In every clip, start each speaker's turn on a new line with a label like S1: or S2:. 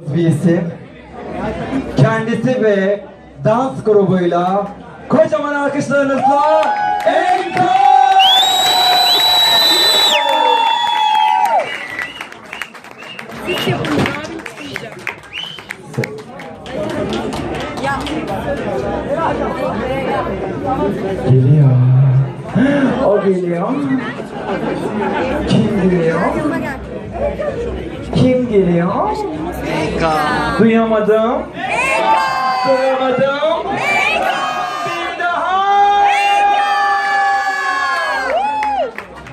S1: bir isim. Kendisi ve dans grubuyla kocaman alkışlarınızla
S2: diyeceğim.
S1: Geliyor. O geliyor. Kim geliyor? Kim geliyor? Duyamadım. Duyamadım. Bir daha.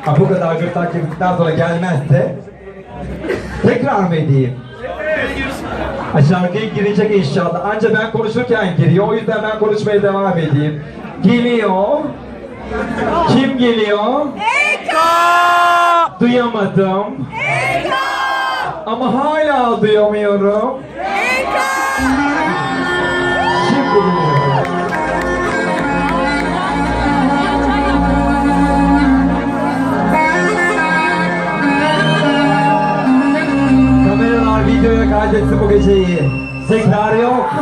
S1: Ha, bu kadar gırtlak girdikten sonra gelmezse tekrar mı edeyim? Ha, şarkıya girecek inşallah. Anca ben konuşurken giriyor. O yüzden ben konuşmaya devam edeyim. Geliyor. Kim geliyor? Duyamadım. Ama hala duyamıyorum. Şimdi geliyor. Kameralar videoya kaydetsin bu geceyi. Tekrar yok.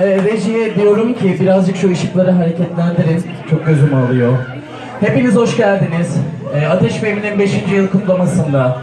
S3: Ee, rejiye diyorum ki birazcık şu ışıkları hareketlendirin. Çok gözüm alıyor. Hepiniz hoş geldiniz.
S1: e, Ateş Mevli'nin 5. yıl kutlamasında